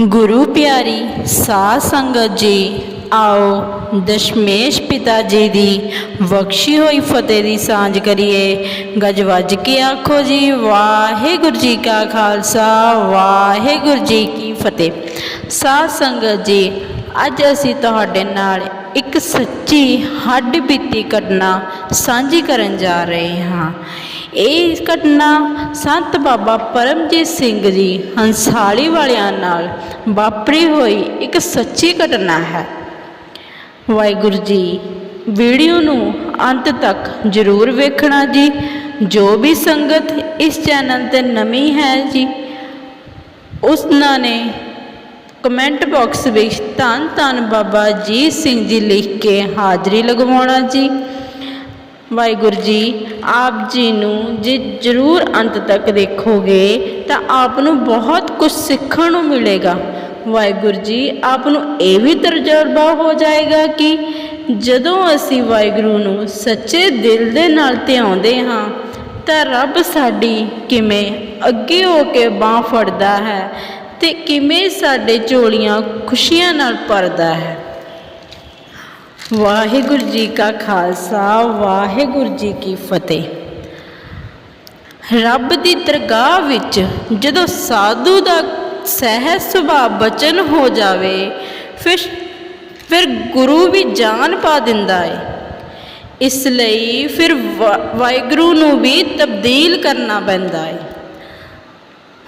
ਗੁਰੂ ਪਿਆਰੀ, ਸਾਧ ਸੰਗਤ ਜੀ, ਆਓ ਦਸ਼ਮੇਸ਼ ਪਿਤਾ ਜੀ ਦੀ ਬਖਸ਼ੀ ਹੋਈ ਫਤਿਹ ਦੀ ਸਾਂਝ ਕਰੀਏ। ਗੱਜ ਵੱਜ ਕੇ ਆਖੋ ਜੀ, ਵਾਹਿਗੁਰੂ ਜੀ ਕਾ ਖਾਲਸਾ, ਵਾਹਿਗੁਰੂ ਜੀ ਕੀ ਫਤਿਹ। ਸਾਧ ਸੰਗਤ ਜੀ, ਅੱਜ ਅਸੀਂ ਤੁਹਾਡੇ ਨਾਲ ਇੱਕ ਸੱਚੀ ਹੱਡ ਬੀਤੀ ਘਟਨਾ ਸਾਂਝੀ ਕਰਨ ਜਾ ਰਹੇ ਹਾਂ। ਇਹ ਘਟਨਾ ਸੰਤ ਬਾਬਾ ਪਰਮਜੀਤ ਸਿੰਘ ਜੀ ਹੰਸਾਲੀ ਵਾਲਿਆਂ ਨਾਲ ਵਾਪਰੀ ਹੋਈ ਇੱਕ ਸੱਚੀ ਘਟਨਾ ਹੈ। ਵਾਹਿਗੁਰੂ ਜੀ, ਵੀਡੀਓ ਨੂੰ ਅੰਤ ਤੱਕ ਜ਼ਰੂਰ ਵੇਖਣਾ ਜੀ। ਜੋ ਵੀ ਸੰਗਤ ਇਸ ਚੈਨਲ ਤੇ ਨਵੀਂ ਹੈ ਜੀ, ਉਸਨਾਂ ਨੇ ਕਮੈਂਟ ਬਾਕਸ ਵਿੱਚ ਧੰਨ ਧੰਨ ਬਾਬਾ ਜੀ ਸਿੰਘ ਜੀ ਲਿਖ ਕੇ ਹਾਜ਼ਰੀ ਲਗਵਾਉਣਾ ਜੀ। ਵਾਹਿਗੁਰੂ ਜੀ, ਆਪ ਜੀ ਨੂੰ ਜੇ ਜ਼ਰੂਰ ਅੰਤ ਤੱਕ ਦੇਖੋਗੇ, ਤਾਂ ਆਪ ਨੂੰ ਬਹੁਤ ਕੁਝ ਸਿੱਖਣ ਨੂੰ ਮਿਲੇਗਾ। ਵਾਹਿਗੁਰੂ ਜੀ, ਆਪ ਨੂੰ ਇਹ ਵੀ ਤਜਰਬਾ ਹੋ ਜਾਏਗਾ ਕਿ ਜਦੋਂ ਅਸੀਂ ਵਾਹਿਗੁਰੂ ਨੂੰ ਸੱਚੇ ਦਿਲ ਦੇ ਨਾਲ ਧਿਆਉਂਦੇ ਹਾਂ, ਤਾਂ ਰੱਬ ਸਾਡੀ ਕਿਵੇਂ ਅੱਗੇ ਹੋ ਕੇ ਬਾਹ ਫੜਦਾ ਹੈ ਤੇ ਕਿਵੇਂ ਸਾਡੇ ਝੋਲੀਆਂ ਖੁਸ਼ੀਆਂ ਨਾਲ ਭਰਦਾ ਹੈ। ਵਾਹਿਗੁਰੂ ਜੀ ਕਾ ਖਾਲਸਾ, ਵਾਹਿਗੁਰੂ ਜੀ ਕੀ ਫਤਿਹ। ਰੱਬ ਦੀ ਦਰਗਾਹ ਵਿੱਚ ਜਦੋਂ ਸਾਧੂ ਦਾ ਸਹਿਜ ਸੁਭਾਅ ਬਚਨ ਹੋ ਜਾਵੇ, ਫਿਰ ਫਿਰ ਗੁਰੂ ਵੀ ਜਾਨ ਪਾ ਦਿੰਦਾ ਹੈ ਇਸ ਲਈ ਫਿਰ ਵਾ- ਵਾਹਿਗੁਰੂ ਨੂੰ ਵੀ ਤਬਦੀਲ ਕਰਨਾ ਪੈਂਦਾ ਹੈ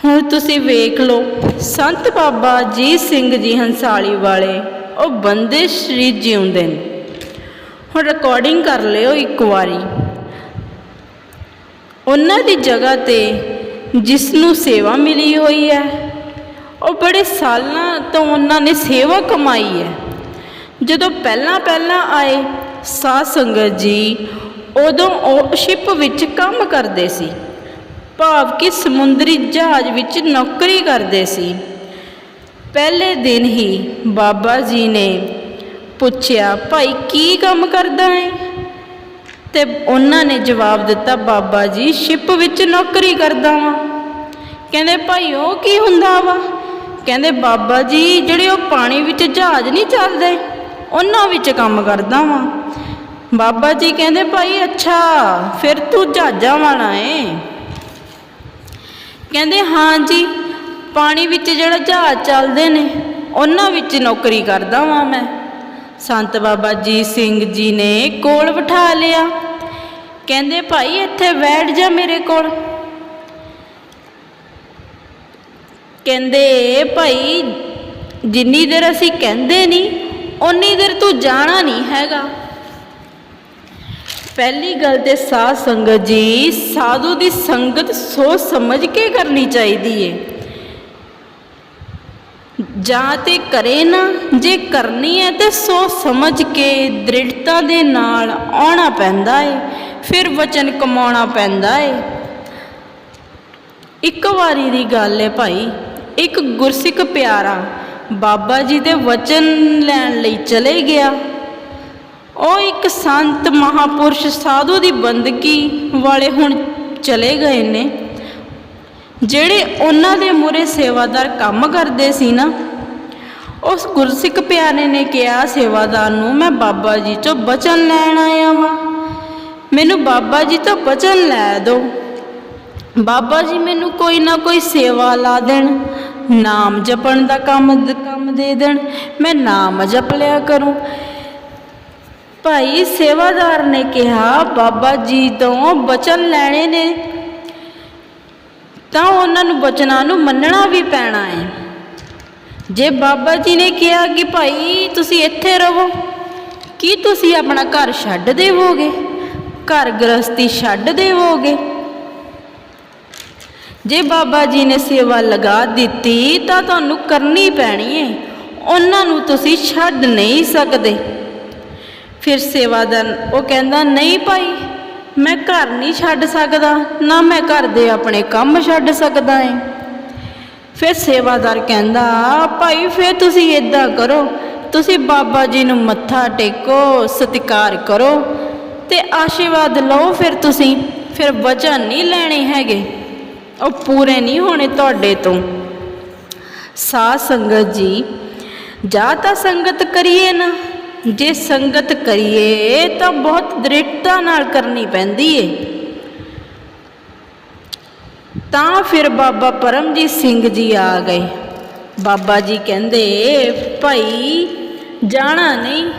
ਹੁਣ ਤੁਸੀਂ ਵੇਖ ਲਓ, ਸੰਤ ਬਾਬਾ ਜੀ ਸਿੰਘ ਜੀ ਹੰਸਾਲੀ ਵਾਲੇ ਉਹ ਬੰਦੇ ਸ਼ਰੀਰ ਜਿਉਂਦੇ ਨੇ। ਹੁਣ ਰਿਕਾਰਡਿੰਗ ਕਰ ਲਿਓ ਇੱਕ ਵਾਰੀ। ਉਹਨਾਂ ਦੀ ਜਗ੍ਹਾ ਤੇ ਜਿਸ ਨੂੰ ਸੇਵਾ ਮਿਲੀ ਹੋਈ ਹੈ, ਉਹ ਬੜੇ ਸਾਲਾਂ ਤੋਂ ਉਹਨਾਂ ਨੇ ਸੇਵਾ ਕਮਾਈ ਹੈ। ਜਦੋਂ ਪਹਿਲਾਂ ਪਹਿਲਾਂ ਆਏ, ਸਾਧ ਸੰਗਤ ਜੀ ਉਦੋਂ ਉਹ ਸ਼ਿਪ ਵਿੱਚ ਕੰਮ ਕਰਦੇ ਸੀ। ਭਾਵ ਕਿ ਸਮੁੰਦਰੀ ਜਹਾਜ਼ ਵਿੱਚ ਨੌਕਰੀ ਕਰਦੇ ਸੀ। ਪਹਿਲੇ ਦਿਨ ਹੀ ਬਾਬਾ ਜੀ ਨੇ ਪੁੱਛਿਆ, ਭਾਈ, ਕੀ ਕੰਮ ਕਰਦਾ ਹੈ ਤੇ ਉਹਨਾਂ ਨੇ ਜਵਾਬ ਦਿੱਤਾ, ਬਾਬਾ ਜੀ ਸ਼ਿਪ ਵਿੱਚ ਨੌਕਰੀ ਕਰਦਾ ਵਾਂ। ਕਹਿੰਦੇ, ਭਾਈ, ਉਹ ਕੀ ਹੁੰਦਾ ਵਾ? ਕਹਿੰਦੇ, ਬਾਬਾ ਜੀ, ਜਿਹੜੇ ਉਹ ਪਾਣੀ ਵਿੱਚ ਜਹਾਜ਼ ਨਹੀਂ ਚੱਲਦੇ, ਉਹਨਾਂ ਵਿੱਚ ਕੰਮ ਕਰਦਾ ਵਾਂ। ਬਾਬਾ ਜੀ ਕਹਿੰਦੇ, ਭਾਈ, ਅੱਛਾ, ਫਿਰ ਤੂੰ ਜਹਾਜ਼ਾਂ ਵਾਲਾ ਏ? ਕਹਿੰਦੇ, ਹਾਂ ਜੀ। ਪਾਣੀ ਵਿੱਚ ਜਿਹੜਾ ਜਹਾਜ਼ ਚੱਲਦੇ ਨੇ, ਉਹਨਾਂ ਵਿੱਚ ਨੌਕਰੀ ਕਰਦਾ ਵਾਂ ਮੈਂ। ਸੰਤ ਬਾਬਾ ਜੀ ਸਿੰਘ ਜੀ ਨੇ ਕੋਲ ਬਿਠਾ ਲਿਆ। ਕਹਿੰਦੇ, ਭਾਈ, ਇੱਥੇ ਬੈਠ ਜਾ ਮੇਰੇ ਕੋਲ। ਕਹਿੰਦੇ, ਭਾਈ, ਜਿੰਨੀ ਦੇਰ ਅਸੀਂ ਕਹਿੰਦੇ ਨਹੀਂ, ਓਨੀ ਦੇਰ ਤੂੰ ਜਾਣਾ ਨਹੀਂ ਹੈਗਾ। ਪਹਿਲੀ ਗੱਲ ਤੇ ਸਾਧ ਸੰਗਤ ਜੀ, ਸਾਧੂ ਦੀ ਸੰਗਤ ਸੋਚ ਸਮਝ ਕੇ ਕਰਨੀ ਚਾਹੀਦੀ ਏ। ਜਾਂ ਤੇ ਕਰੇ ਨਾ, ਜੇ ਕਰਨੀ ਹੈ ਤੇ ਸੋਚ ਸਮਝ ਕੇ ਦ੍ਰਿੜਤਾ ਦੇ ਨਾਲ ਆਉਣਾ ਪੈਂਦਾ ਏ, ਫਿਰ ਵਚਨ ਕਮਾਉਣਾ ਪੈਂਦਾ ਏ। ਇੱਕ ਵਾਰੀ ਦੀ ਗੱਲ ਏ ਭਾਈ, ਇੱਕ ਗੁਰਸਿੱਖ ਪਿਆਰਾ ਬਾਬਾ ਜੀ ਦੇ ਵਚਨ ਲੈਣ ਲਈ ਚਲੇ ਗਿਆ। ਉਹ ਇੱਕ ਸੰਤ ਮਹਾਪੁਰਸ਼ ਸਾਧੂ ਦੀ ਬੰਦਗੀ ਵਾਲੇ ਹੁਣ ਚਲੇ ਗਏ ਨੇ, ਜਿਹੜੇ ਉਹਨਾਂ ਦੇ ਮੂਰੇ ਸੇਵਾਦਾਰ ਕੰਮ ਕਰਦੇ ਸੀ ਨਾ ਉਸ ਗੁਰਸਿੱਖ ਪਿਆਰੇ ਨੇ ਕਿਹਾ, ਸੇਵਾਦਾਰ ਨੂੰ ਮੈਂ ਬਾਬਾ ਜੀ ਤੋਂ ਬਚਨ ਲੈਣ ਆਇਆ ਵਾਂ। ਮੈਨੂੰ ਬਾਬਾ ਜੀ ਤੋਂ ਬਚਨ ਲੈ ਦਿਓ। ਬਾਬਾ ਜੀ ਮੈਨੂੰ ਕੋਈ ਨਾ ਕੋਈ ਸੇਵਾ ਲਾ ਦੇਣ, ਨਾਮ ਜਪਣ ਦਾ ਕੰਮ ਕੰਮ ਦੇ ਦੇਣ, ਮੈਂ ਨਾਮ ਜਪ ਲਿਆ ਕਰੂੰ। ਭਾਈ ਸੇਵਾਦਾਰ ਨੇ ਕਿਹਾ, ਬਾਬਾ ਜੀ ਤੋਂ ਬਚਨ ਲੈਣੇ ਨੇ, ਤਾਂ ਉਹਨਾਂ ਨੂੰ ਬਚਨਾਂ ਨੂੰ ਮੰਨਣਾ ਵੀ ਪੈਣਾ ਹੈ ਜੇ ਬਾਬਾ ਜੀ ਨੇ ਕਿਹਾ ਕਿ ਭਾਈ ਤੁਸੀਂ ਇੱਥੇ ਰਹੋ, ਕੀ ਤੁਸੀਂ ਆਪਣਾ ਘਰ ਛੱਡ ਦੇਵੋਗੇ? ਘਰ ਗ੍ਰਸਤੀ ਛੱਡ ਦੇਵੋਗੇ? ਜੇ ਬਾਬਾ ਜੀ ਨੇ ਸੇਵਾ ਲਗਾ ਦਿੱਤੀ ਤਾਂ ਤੁਹਾਨੂੰ ਕਰਨੀ ਪੈਣੀ ਹੈ ਉਹਨਾਂ ਨੂੰ ਤੁਸੀਂ ਛੱਡ ਨਹੀਂ ਸਕਦੇ। ਫਿਰ ਸੇਵਾਦਾਰ ਉਹ ਕਹਿੰਦਾ, ਨਹੀਂ ਭਾਈ, ਮੈਂ ਘਰ ਨਹੀਂ ਛੱਡ ਸਕਦਾ, ਨਾ ਮੈਂ ਘਰ ਦੇ ਆਪਣੇ ਕੰਮ ਛੱਡ ਸਕਦਾ ਏ। ਫਿਰ ਸੇਵਾਦਾਰ ਕਹਿੰਦਾ, ਭਾਈ, ਫਿਰ ਤੁਸੀਂ ਇਦਾਂ ਕਰੋ। ਤੁਸੀਂ ਬਾਬਾ ਜੀ ਨੂੰ ਮੱਥਾ ਟੇਕੋ, ਸਤਿਕਾਰ ਕਰੋ ਤੇ ਆਸ਼ੀਰਵਾਦ ਲਓ ਫਿਰ ਤੁਸੀਂ। ਫਿਰ ਵਚਨ ਨਹੀਂ ਲੈਣੇ ਹੈਗੇ। ਉਹ ਪੂਰੇ ਨਹੀਂ ਹੋਣੇ ਤੁਹਾਡੇ ਤੋਂ। ਸਾਧ ਸੰਗਤ ਜੀ, ਜਾਂ ਤਾਂ ਸੰਗਤ ਕਰੀਏ ਨਾ। ਜੇ ਸੰਗਤ ਕਰੀਏ, ਤਾਂ ਬਹੁਤ ਦ੍ਰਿੜਤਾ ਨਾਲ ਕਰਨੀ ਪੈਂਦੀ ਏ। ਤਾਂ ਫਿਰ ਬਾਬਾ ਪਰਮਜੀਤ ਸਿੰਘ ਜੀ ਆ ਗਏ। ਬਾਬਾ ਜੀ ਕਹਿੰਦੇ, ਭਾਈ, ਜਾਣਾ ਨਹੀਂ।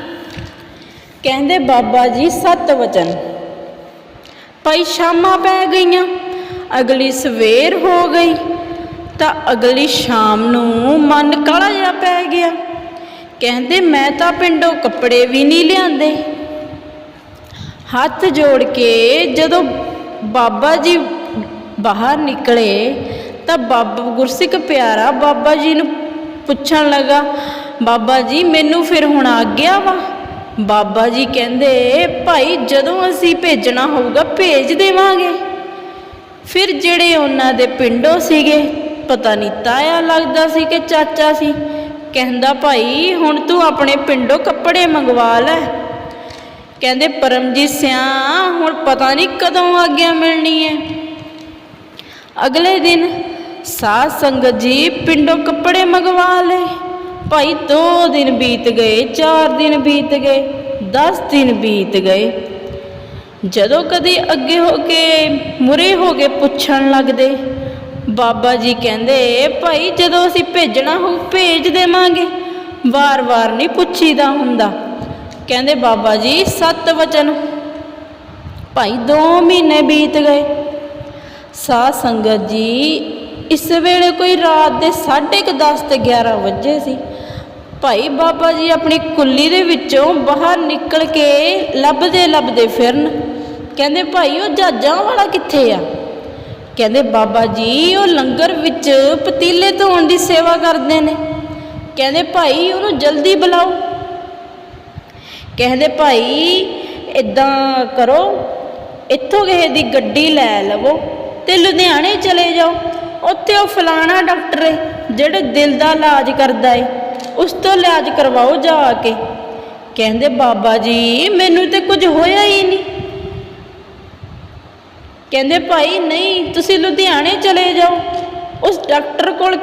ਕਹਿੰਦੇ, ਬਾਬਾ ਜੀ, ਸਤ ਵਚਨ। ਭਾਈ, ਸ਼ਾਮਾਂ ਪੈ ਗਈਆਂ, ਅਗਲੀ ਸਵੇਰ ਹੋ ਗਈ, ਤਾਂ ਅਗਲੀ ਸ਼ਾਮ ਨੂੰ ਮਨ ਕਾਲਾ ਜਿਹਾ ਪੈ ਗਿਆ। ਕਹਿੰਦੇ, ਮੈਂ ਤਾਂ ਪਿੰਡੋਂ ਕੱਪੜੇ ਵੀ ਨਹੀਂ ਲਿਆਂਦੇ। ਹੱਥ ਜੋੜ ਕੇ ਜਦੋਂ ਬਾਬਾ ਜੀ ਬਾਹਰ ਨਿਕਲੇ ਤਾਂ ਬਾਬਾ ਗੁਰਸਿੱਖ ਪਿਆਰਾ ਬਾਬਾ ਜੀ ਨੂੰ ਪੁੱਛਣ ਲੱਗਾ, ਬਾਬਾ ਜੀ, ਮੈਨੂੰ ਫਿਰ ਹੁਣ ਆ ਗਿਆ ਵਾ? ਬਾਬਾ ਜੀ ਕਹਿੰਦੇ, ਭਾਈ, ਜਦੋਂ ਅਸੀਂ ਭੇਜਣਾ ਹੋਊਗਾ ਭੇਜ ਦੇਵਾਂਗੇ। ਫਿਰ ਜਿਹੜੇ ਉਹਨਾਂ ਦੇ ਪਿੰਡੋਂ ਸੀਗੇ, ਪਤਾ ਨਹੀਂ ਤਾਇਆ ਲੱਗਦਾ ਸੀ ਕਿ ਚਾਚਾ ਸੀ, ਕਹਿੰਦਾ, ਭਾਈ, ਹੁਣ ਤੂੰ ਆਪਣੇ ਪਿੰਡੋਂ ਕੱਪੜੇ ਮੰਗਵਾ ਲੈ। ਕਹਿੰਦੇ, ਪਰਮਜੀਤ ਸਿਆ, ਹੁਣ ਪਤਾ ਨਹੀਂ ਕਦੋਂ ਆਗਿਆ ਮਿਲਣੀ ਹੈ ਅਗਲੇ ਦਿਨ ਸਾਧ ਸੰਗਤ ਜੀ ਪਿੰਡੋਂ ਕੱਪੜੇ ਮੰਗਵਾ ਲਏ। ਭਾਈ 2 ਦਿਨ ਬੀਤ ਗਏ 4 ਦਿਨ ਬੀਤ ਗਏ 10 ਦਿਨ ਬੀਤ ਗਏ। ਜਦੋਂ ਕਦੀ ਅੱਗੇ ਹੋ ਕੇ ਮੁਰੇ ਹੋ ਕੇ ਪੁੱਛਣ ਲੱਗਦੇ, ਬਾਬਾ ਜੀ ਕਹਿੰਦੇ, ਭਾਈ ਜਦੋਂ ਅਸੀਂ ਭੇਜਣਾ ਹੋ ਭੇਜ ਦੇਵਾਂਗੇ। ਵਾਰ-ਵਾਰ ਨਹੀਂ ਪੁੱਛੀਦਾ ਹੁੰਦਾ। ਕਹਿੰਦੇ, ਬਾਬਾ ਜੀ, ਸਤ ਵਚਨ। ਭਾਈ 2 ਮਹੀਨੇ ਬੀਤ ਗਏ ਸਾਧ ਸੰਗਤ ਜੀ, ਇਸ ਵੇਲੇ ਕੋਈ ਰਾਤ ਦੇ 10:30 ਤੇ 11 ਵਜੇ ਸੀ। ਭਾਈ ਬਾਬਾ ਜੀ ਆਪਣੀ ਕੁੱਲੀ ਦੇ ਵਿੱਚੋਂ ਬਾਹਰ ਨਿਕਲ ਕੇ ਲੱਭਦੇ ਲੱਭਦੇ ਫਿਰਨ। ਕਹਿੰਦੇ, ਭਾਈ, ਉਹ ਜਹਾਜ਼ਾਂ ਵਾਲਾ ਕਿੱਥੇ ਆ? ਕਹਿੰਦੇ, ਬਾਬਾ ਜੀ, ਉਹ ਲੰਗਰ ਵਿੱਚ ਪਤੀਲੇ ਧੋਣ ਦੀ ਸੇਵਾ ਕਰਦੇ ਨੇ। ਕਹਿੰਦੇ, ਭਾਈ, ਉਹਨੂੰ ਜਲਦੀ ਬੁਲਾਓ। ਕਹਿੰਦੇ, ਭਾਈ ਇਦਾਂ ਕਰੋ, ਇੱਥੋਂ ਕਿਸੇ ਦੀ ਗੱਡੀ ਲੈ ਲਵੋ। ਤੇ ਲੁਧਿਆਣੇ ਚਲੇ ਜਾਓ। ਉੱਥੇ ਉਹ ਫਲਾਣਾ ਡਾਕਟਰ ਹੈ ਜਿਹੜੇ ਦਿਲ ਦਾ ਇਲਾਜ ਕਰਦਾ ਏ। ਉਸ ਤੋਂ ਇਲਾਜ ਕਰਵਾਓ ਜਾ ਕੇ। ਕਹਿੰਦੇ, ਬਾਬਾ ਜੀ, ਮੈਨੂੰ ਤੇ ਕੁਝ ਹੋਇਆ ਹੀ ਨਹੀਂ। ਕਹਿੰਦੇ, ਭਾਈ, ਨਹੀਂ, ਤੁਸੀਂ ਲੁਧਿਆਣੇ ਚਲੇ ਜਾਓ। ਉਸ ਡਾਕਟਰ ਕੋਲ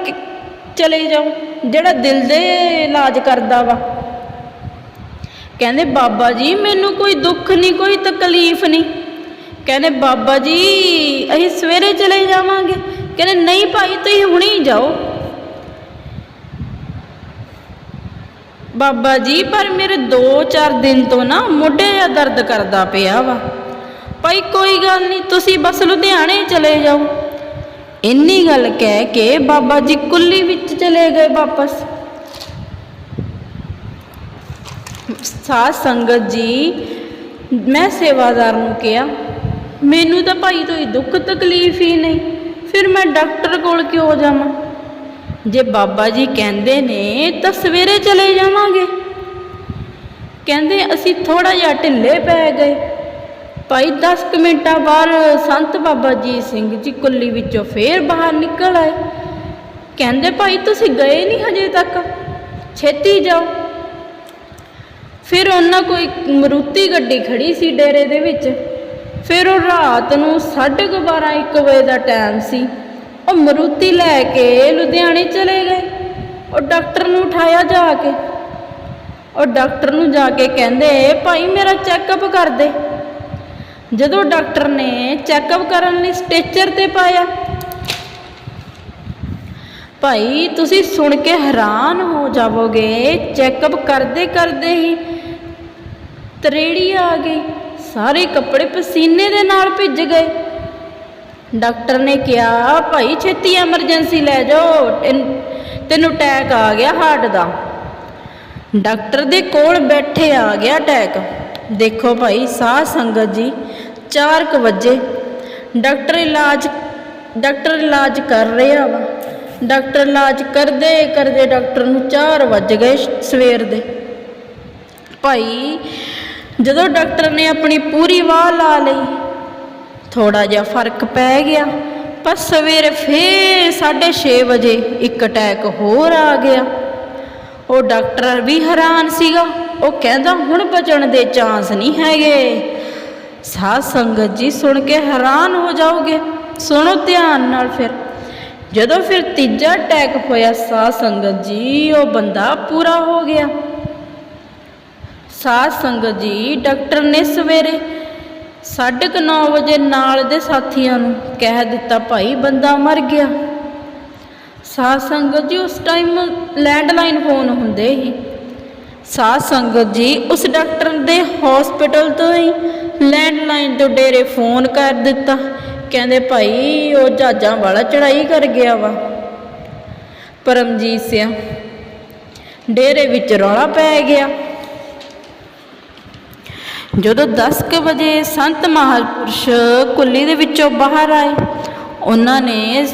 ਚਲੇ ਜਾਓ, ਜਿਹੜਾ ਦਿਲ ਦੇ ਇਲਾਜ ਕਰਦਾ ਵਾ। ਕਹਿੰਦੇ, ਬਾਬਾ ਜੀ, ਮੈਨੂੰ ਕੋਈ ਦੁੱਖ ਨਹੀਂ, ਕੋਈ ਤਕਲੀਫ ਨਹੀਂ। ਕਹਿੰਦੇ, ਬਾਬਾ ਜੀ, ਅਸੀਂ ਸਵੇਰੇ ਚਲੇ ਜਾਵਾਂਗੇ। ਕਹਿੰਦੇ, ਨਹੀਂ ਭਾਈ, ਤੁਸੀਂ ਹੁਣੇ ਹੀ ਜਾਓ। ਬਾਬਾ ਜੀ, ਪਰ ਮੇਰੇ 2-4 ਦਿਨ ਤੋਂ ਨਾ ਮੋਢੇ ਦਾ ਦਰਦ ਕਰਦਾ ਪਿਆ ਵਾ। ਭਾਈ, ਕੋਈ ਗੱਲ ਨਹੀਂ, ਤੁਸੀਂ ਬਸ ਲੁਧਿਆਣੇ ਚਲੇ ਜਾਓ। ਇੰਨੀ ਗੱਲ ਕਹਿ ਕੇ ਬਾਬਾ ਜੀ ਕੁੱਲੀ ਵਿੱਚ ਚਲੇ ਗਏ ਵਾਪਸ। ਸਾਧ ਸੰਗਤ ਜੀ, ਮੈਂ ਸੇਵਾਦਾਰ ਨੂੰ ਕਿਹਾ ਮੈਨੂੰ ਤਾਂ ਭਾਈ ਕੋਈ ਦੁੱਖ ਤਕਲੀਫ ਹੀ ਨਹੀਂ। ਫਿਰ ਮੈਂ ਡਾਕਟਰ ਕੋਲ ਕਿਉਂ ਜਾਵਾਂ? ਜੇ ਬਾਬਾ ਜੀ ਕਹਿੰਦੇ ਨੇ ਤਾਂ ਸਵੇਰੇ ਚਲੇ ਜਾਵਾਂਗੇ। ਕਹਿੰਦੇ ਅਸੀਂ ਥੋੜਾ ਜਿਹਾ ਢਿੱਲੇ ਪੈ ਗਏ। ਭਾਈ 10 ਕੁ ਮਿੰਟਾਂ ਬਾਅਦ ਸੰਤ ਬਾਬਾ ਜੀ ਸਿੰਘ ਜੀ ਕੁੱਲੀ ਵਿੱਚੋਂ ਫੇਰ ਬਾਹਰ ਨਿਕਲ ਆਏ। ਕਹਿੰਦੇ ਭਾਈ ਤੁਸੀਂ ਗਏ ਨਹੀਂ ਹਜੇ ਤੱਕ? ਛੇਤੀ ਜਾਓ। ਫਿਰ ਉਹਨਾਂ ਕੋਈ ਮਰੂਤੀ ਗੱਡੀ ਖੜੀ ਸੀ ਡੇਰੇ ਦੇ ਵਿੱਚ। ਫਿਰ ਉਹ ਰਾਤ ਨੂੰ 12:30 1 ਵਜੇ ਦਾ ਟਾਈਮ ਸੀ। ਉਹ ਮਰੂਤੀ ਲੈ ਕੇ ਲੁਧਿਆਣੇ ਚਲੇ ਗਏ। ਉਹ ਡਾਕਟਰ ਨੂੰ ਉਠਾਇਆ ਜਾ ਕੇ। ਉਹ ਡਾਕਟਰ ਨੂੰ ਜਾ ਕੇ ਕਹਿੰਦੇ, ਭਾਈ, ਮੇਰਾ ਚੈੱਕਅਪ ਕਰ ਦੇ। ਜਦੋਂ ਡਾਕਟਰ ਨੇ ਚੈੱਕਅਪ ਕਰਨ ਲਈ ਸਟੇਚਰ ਤੇ ਪਾਇਆ, ਭਾਈ, ਤੁਸੀਂ ਸੁਣ ਕੇ ਹੈਰਾਨ ਹੋ ਜਾਵੋਗੇ। ਚੈੱਕਅਪ ਕਰਦੇ ਕਰਦੇ ਹੀ ਤਰੇੜੀ ਆ ਗਈ। ਸਾਰੇ ਕੱਪੜੇ ਪਸੀਨੇ ਦੇ ਨਾਲ ਭਿੱਜ ਗਏ। ਡਾਕਟਰ ਨੇ ਕਿਹਾ, ਭਾਈ, ਛੇਤੀ ਐਮਰਜੈਂਸੀ ਲੈ ਜਾਓ, ਤੈਨੂੰ ਅਟੈਕ ਆ ਗਿਆ ਹਾਰਟ ਦਾ। ਡਾਕਟਰ ਦੇ ਕੋਲ ਬੈਠੇ ਆ ਗਿਆ ਅਟੈਕ। ਦੇਖੋ ਭਾਈ, ਸਾਹ ਸੰਗਤ ਜੀ 4 ਵਜੇ। ਡਾਕਟਰ ਇਲਾਜ ਡਾਕਟਰ ਇਲਾਜ ਕਰ ਰਿਹਾ ਵਾ। ਡਾਕਟਰ ਇਲਾਜ ਕਰਦੇ ਕਰਦੇ ਡਾਕਟਰ ਨੂੰ 4 ਵੱਜ ਗਏ ਸਵੇਰ ਦੇ। ਭਾਈ ਜਦੋਂ ਡਾਕਟਰ ਨੇ ਆਪਣੀ ਪੂਰੀ ਵਾਹ ਲਾ ਲਈ ਥੋੜਾ ਜਿਹਾ ਫ਼ਰਕ ਪੈ ਗਿਆ, ਪਰ ਸਵੇਰੇ ਫੇਰ 6:30 ਵਜੇ ਇੱਕ ਅਟੈਕ ਹੋਰ ਆ ਗਿਆ। ਉਹ ਡਾਕਟਰ ਵੀ ਹੈਰਾਨ ਸੀਗਾ। ਉਹ ਕਹਿੰਦਾ, ਹੁਣ ਬਚਣ ਦੇ ਚਾਂਸ ਨਹੀਂ ਹੈਗੇ। ਸਾਧ ਸੰਗਤ ਜੀ ਸੁਣ ਕੇ ਹੈਰਾਨ ਹੋ ਜਾਓਗੇ। ਸੁਣੋ ਧਿਆਨ ਨਾਲ ਫਿਰ। ਜਦੋਂ ਫਿਰ ਤੀਜਾ ਅਟੈਕ ਹੋਇਆ, ਸਾਧ ਸੰਗਤ ਜੀ, ਉਹ ਬੰਦਾ ਪੂਰਾ ਹੋ ਗਿਆ। ਸਾਧ ਸੰਗਤ ਜੀ, ਡਾਕਟਰ ਨੇ ਸਵੇਰੇ 9:30 ਵਜੇ ਨਾਲ ਦੇ ਸਾਥੀਆਂ ਨੂੰ ਕਹਿ ਦਿੱਤਾ, ਭਾਈ, ਬੰਦਾ ਮਰ ਗਿਆ। ਸਾਧ ਸੰਗਤ ਜੀ, ਉਸ ਟਾਈਮ ਲੈਂਡਲਾਈਨ ਫੋਨ ਹੁੰਦੇ ਹੀ ਸਾਧ ਸੰਗਤ ਜੀ, ਉਸ ਡਾਕਟਰ ਦੇ ਹਸਪੀਟਲ ਤੋਂ ਹੀ ਲੈਂਡਲਾਈਨ ਤੋਂ ਡੇਰੇ ਫੋਨ ਕਰ ਦਿੱਤਾ। ਕਹਿੰਦੇ, ਭਾਈ, ਉਹ ਜਹਾਜ਼ਾਂ ਵਾਲਾ ਚੜਾਈ ਕਰ ਗਿਆ ਵਾ। ਪਰਮਜੀਤ ਸਿਆ ਡੇਰੇ ਵਿੱਚ ਰੌਲਾ ਪੈ ਗਿਆ। ਜਦੋਂ 10 ਕੁ ਵਜੇ ਸੰਤ ਮਹਾਪੁਰਸ਼ ਕੁੱਲੀ ਦੇ ਵਿੱਚੋਂ ਬਾਹਰ ਆਏ, ਉਹਨਾਂ ਨੇ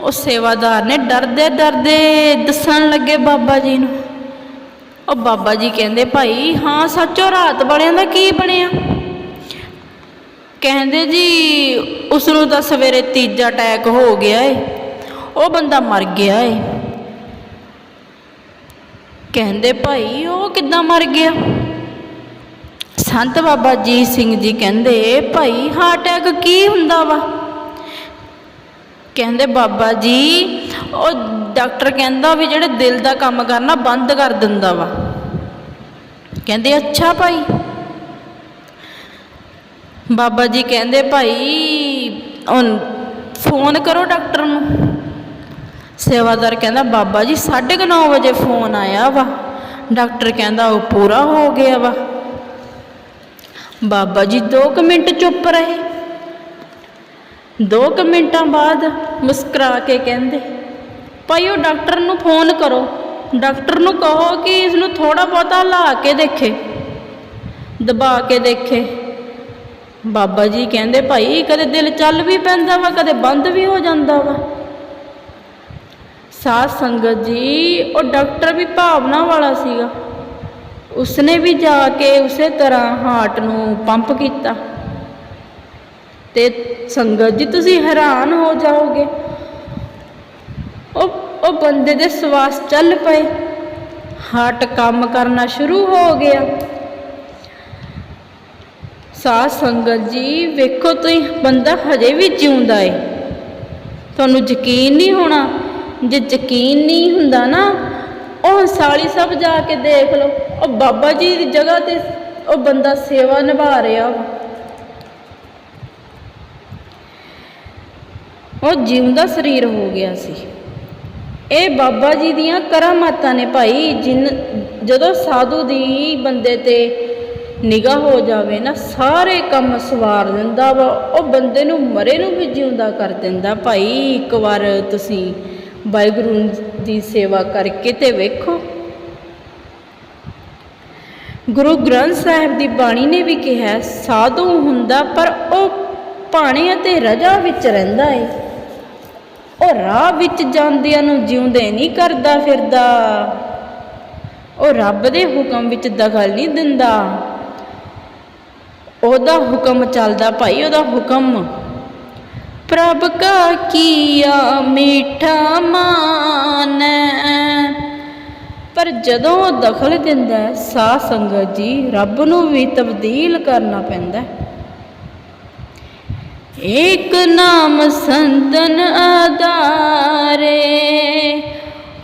ਉਹ ਸੇਵਾਦਾਰ ਨੇ ਡਰਦੇ ਡਰਦੇ ਦੱਸਣ ਲੱਗੇ ਬਾਬਾ ਜੀ ਨੂੰ। ਉਹ ਬਾਬਾ ਜੀ ਕਹਿੰਦੇ, ਭਾਈ, ਹਾਂ, ਸੱਚੋ ਰਾਤ ਵਾਲਿਆਂ ਦਾ ਕੀ ਬਣਿਆ? ਕਹਿੰਦੇ, ਜੀ ਉਸ ਨੂੰ ਤਾਂ ਸਵੇਰੇ ਤੀਜਾ ਅਟੈਕ ਹੋ ਗਿਆ ਏ। ਉਹ ਬੰਦਾ ਮਰ ਗਿਆ ਏ। ਕਹਿੰਦੇ, ਭਾਈ, ਉਹ ਕਿੱਦਾਂ ਮਰ ਗਿਆ? ਸੰਤ ਬਾਬਾ ਜੀ ਸਿੰਘ ਜੀ ਕਹਿੰਦੇ, ਭਾਈ ਹਾਰਟ ਅਟੈਕ ਕੀ ਹੁੰਦਾ ਵਾ? ਕਹਿੰਦੇ, ਬਾਬਾ ਜੀ, ਉਹ ਡਾਕਟਰ ਕਹਿੰਦਾ ਵੀ ਜਿਹੜੇ ਦਿਲ ਦਾ ਕੰਮ ਕਰਨਾ ਬੰਦ ਕਰ ਦਿੰਦਾ ਵਾ। ਕਹਿੰਦੇ, ਅੱਛਾ ਭਾਈ। ਬਾਬਾ ਜੀ ਕਹਿੰਦੇ, ਭਾਈ, ਹੁਣ ਫੋਨ ਕਰੋ ਡਾਕਟਰ ਨੂੰ। ਸੇਵਾਦਾਰ ਕਹਿੰਦਾ, ਬਾਬਾ ਜੀ 9:30 ਵਜੇ ਫੋਨ ਆਇਆ ਵਾ। ਡਾਕਟਰ ਕਹਿੰਦਾ, ਉਹ ਪੂਰਾ ਹੋ ਗਿਆ ਵਾ। ਬਾਬਾ ਜੀ 2 ਮਿੰਟ ਚੁੱਪ ਰਹੇ। 2 ਮਿੰਟਾਂ ਬਾਅਦ ਮੁਸਕਰਾ ਕੇ ਕਹਿੰਦੇ, ਭਾਈ, ਉਹ ਡਾਕਟਰ ਨੂੰ ਫੋਨ ਕਰੋ। ਡਾਕਟਰ ਨੂੰ ਕਹੋ ਕਿ ਇਸ ਨੂੰ ਥੋੜਾ ਬਹੁਤਾ ਲਾ ਕੇ ਦੇਖੇ। ਦਬਾ ਕੇ ਦੇਖੇ। ਬਾਬਾ ਜੀ ਕਹਿੰਦੇ, ਭਾਈ, ਕਦੇ ਦਿਲ ਚੱਲ ਵੀ ਪੈਂਦਾ ਵਾ, ਕਦੇ ਬੰਦ ਵੀ ਹੋ ਜਾਂਦਾ ਵਾ। ਸਾਧ ਸੰਗਤ ਜੀ, ਉਹ ਡਾਕਟਰ ਵੀ ਭਾਵਨਾ ਵਾਲਾ ਸੀਗਾ। ਉਸਨੇ ਵੀ ਜਾ ਕੇ ਉਸੇ ਤਰ੍ਹਾਂ ਹਾਰਟ ਨੂੰ ਪੰਪ ਕੀਤਾ। ਤੇ ਸੰਗਤ ਜੀ, ਤੁਸੀਂ ਹੈਰਾਨ ਹੋ ਜਾਓਗੇ। ਉਹ ਉਹ ਬੰਦੇ ਦੇ ਸਵਾਸ ਚੱਲ ਪਏ। ਹਾਰਟ ਕੰਮ ਕਰਨਾ ਸ਼ੁਰੂ ਹੋ ਗਿਆ। ਸਾਧ ਸੰਗਤ ਜੀ, ਵੇਖੋ ਤੁਸੀਂ, ਬੰਦਾ ਹਜੇ ਵੀ ਜਿਉਂਦਾ ਏ। ਤੁਹਾਨੂੰ ਯਕੀਨ ਨਹੀਂ ਹੋਣਾ। ਜੇ ਯਕੀਨ ਨਹੀਂ ਹੁੰਦਾ ਨਾ ਉਹ ਹੰਸਾਲੀ ਸਾਹਿਬ ਜਾ ਕੇ ਦੇਖ ਲਓ। ਉਹ ਬਾਬਾ ਜੀ ਦੀ ਜਗ੍ਹਾ ਤੇ ਉਹ ਬੰਦਾ ਸੇਵਾ ਨਿਭਾ ਰਿਹਾ ਵਾ। ਉਹ ਜਿਉਂਦਾ ਸਰੀਰ ਹੋ ਗਿਆ ਸੀ। ਇਹ ਬਾਬਾ ਜੀ ਦੀਆਂ ਕਰਾਮਾਤਾਂ ਨੇ ਭਾਈ, ਜਿਨ ਜਦੋਂ ਸਾਧੂ ਦੀ ਬੰਦੇ ਤੇ ਨਿਗਾਹ ਹੋ ਜਾਵੇ ਨਾ, ਸਾਰੇ ਕੰਮ ਸਵਾਰ ਦਿੰਦਾ ਵਾ। ਉਹ ਬੰਦੇ ਨੂੰ ਮਰੇ ਨੂੰ ਵੀ ਜਿਉਂਦਾ ਕਰ ਦਿੰਦਾ। ਭਾਈ, ਇੱਕ ਵਾਰ ਤੁਸੀਂ ਵਾਹਿਗੁਰੂ ਦੀ ਸੇਵਾ ਕਰਕੇ ਤੇ ਵੇਖੋ। ਗੁਰੂ ਗ੍ਰੰਥ ਸਾਹਿਬ ਦੀ ਬਾਣੀ ਨੇ ਵੀ ਕਿਹਾ, ਸਾਧੂ ਹੁੰਦਾ, ਪਰ ਉਹ ਭਾਣੇ ਅਤੇ ਰਜਾ ਵਿੱਚ ਰਹਿੰਦਾ ਏ। ਉਹ ਰਾਹ ਵਿੱਚ ਜਾਂਦਿਆਂ ਨੂੰ ਜਿਉਂਦੇ ਨਹੀਂ ਕਰਦਾ ਫਿਰਦਾ। ਉਹ ਰੱਬ ਦੇ ਹੁਕਮ ਵਿੱਚ ਦਖਲ ਨਹੀਂ ਦਿੰਦਾ। ਉਹਦਾ ਹੁਕਮ ਚੱਲਦਾ ਭਾਈ, ਉਹਦਾ ਹੁਕਮ ਪ੍ਰਭ ਕਾ ਕੀਆ ਮੀਠਾ ਮਾਨ। ਪਰ ਜਦੋਂ ਦਖਲ ਦਿੰਦਾ ਹੈ, ਸਾਧ ਸੰਗਤ ਜੀ ਰੱਬ ਨੂੰ ਵੀ ਤਬਦੀਲ ਕਰਨਾ ਪੈਂਦਾ ਏਕ ਨਾਮ ਸੰਤਨ ਆਧਾਰੇ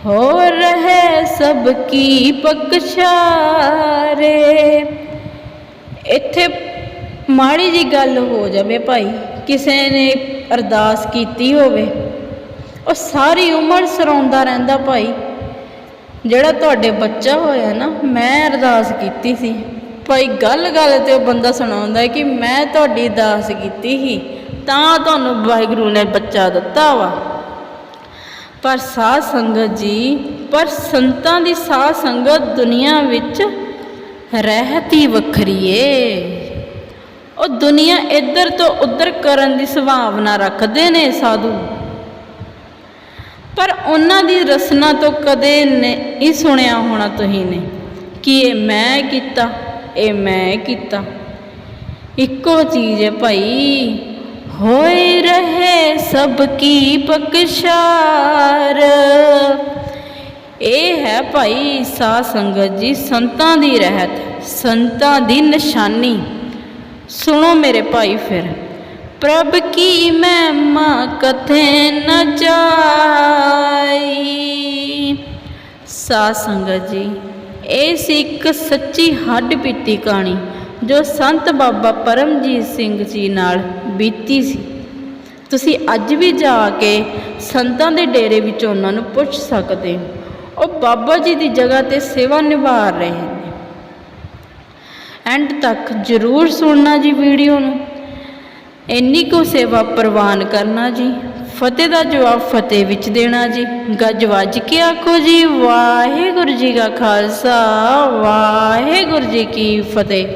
ਹੋ ਰਹੇ ਸਭ ਕੀ ਪਕਸ਼ਾਰੇ ਇੱਥੇ ਮਾੜੀ ਜੀ ਗੱਲ ਹੋ ਜਾਵੇ ਭਾਈ। ਕਿਸੇ ਨੇ ਅਰਦਾਸ ਕੀਤੀ ਹੋਵੇ, ਉਹ ਸਾਰੀ ਉਮਰ ਸਰਾਉਂਦਾ ਰਹਿੰਦਾ ਭਾਈ। ਜਿਹੜਾ ਤੁਹਾਡੇ ਬੱਚਾ ਹੋਇਆ ਨਾ, ਮੈਂ ਅਰਦਾਸ ਕੀਤੀ ਸੀ। ਭਾਈ ਗੱਲ ਗੱਲ ਤੇ ਉਹ ਬੰਦਾ ਸੁਣਾਉਂਦਾ ਕਿ ਮੈਂ ਤੁਹਾਡੀ ਅਰਦਾਸ ਕੀਤੀ ਸੀ, ਤਾਂ ਤੁਹਾਨੂੰ ਵਾਹਿਗੁਰੂ ਨੇ ਬੱਚਾ ਦਿੱਤਾ ਵਾ। ਪਰ ਸਾਧ ਸੰਗਤ ਜੀ, ਪਰ ਸੰਤਾਂ ਦੀ ਸਾਧ ਸੰਗਤ ਦੁਨੀਆ ਵਿੱਚ ਰਹਿਤ ਹੀ ਵੱਖਰੀ ਏ। ਉਹ ਦੁਨੀਆ ਇੱਧਰ ਤੋਂ ਉੱਧਰ ਕਰਨ ਦੀ ਸੰਭਾਵਨਾ ਰੱਖਦੇ ਨੇ ਸਾਧੂ। ਪਰ ਉਹਨਾਂ ਦੀ ਰਸਨਾ ਤੋਂ ਕਦੇ ਨਹੀਂ ਸੁਣਿਆ ਹੋਣਾ ਤੁਸੀਂ ਨੇ ਕਿ ਇਹ ਮੈਂ ਕੀਤਾ, ਇਹ ਮੈਂ ਕੀਤਾ। ਇੱਕੋ ਚੀਜ਼ ਹੈ ਭਾਈ, ਹੋਏ ਰਹੇ ਸਭ ਕੀ ਬਖਸ਼ਾਰ ਇਹ ਹੈ ਭਾਈ ਸਾਧ ਸੰਗਤ ਜੀ, ਸੰਤਾਂ ਦੀ ਰਹਿਤ, ਸੰਤਾਂ ਦੀ ਨਿਸ਼ਾਨੀ। ਸੁਣੋ ਮੇਰੇ ਭਾਈ ਫਿਰ। ਪ੍ਰਭ ਕੀ ਮਹਿਮਾ ਕਥੇ ਨ ਜਾਈ? ਸਾਧ ਸੰਗਤ ਜੀ, ਇਹ ਸੀ ਇੱਕ ਸੱਚੀ ਹੱਡ ਪੀਤੀ ਕਹਾਣੀ, ਜੋ ਸੰਤ ਬਾਬਾ ਪਰਮਜੀਤ ਸਿੰਘ ਜੀ ਨਾਲ ਬੀਤੀ ਸੀ। ਤੁਸੀਂ ਅੱਜ ਵੀ ਜਾ ਕੇ ਸੰਤਾਂ ਦੇ ਡੇਰੇ ਵਿੱਚ ਉਹਨਾਂ ਨੂੰ ਪੁੱਛ ਸਕਦੇ ਹੋ। ਉਹ ਬਾਬਾ ਜੀ ਦੀ ਜਗ੍ਹਾ ਤੇ ਸੇਵਾ ਨਿਭਾ ਰਹੇ ਨੇ। ਐਂਡ ਤੱਕ ਜ਼ਰੂਰ ਸੁਣਨਾ ਜੀ ਵੀਡੀਓ ਨੂੰ। ਇੰਨੀ ਕੁ ਸੇਵਾ ਪ੍ਰਵਾਨ ਕਰਨਾ ਜੀ। ਫਤਿਹ ਦਾ ਜਵਾਬ ਫਤਿਹ ਵਿੱਚ ਦੇਣਾ ਜੀ। ਗੱਜ ਵੱਜ ਕੇ ਆਖੋ ਜੀ, ਵਾਹਿਗੁਰੂ ਜੀ ਕਾ ਖਾਲਸਾ, ਵਾਹਿਗੁਰੂ ਜੀ ਕੀ ਫਤਿਹ।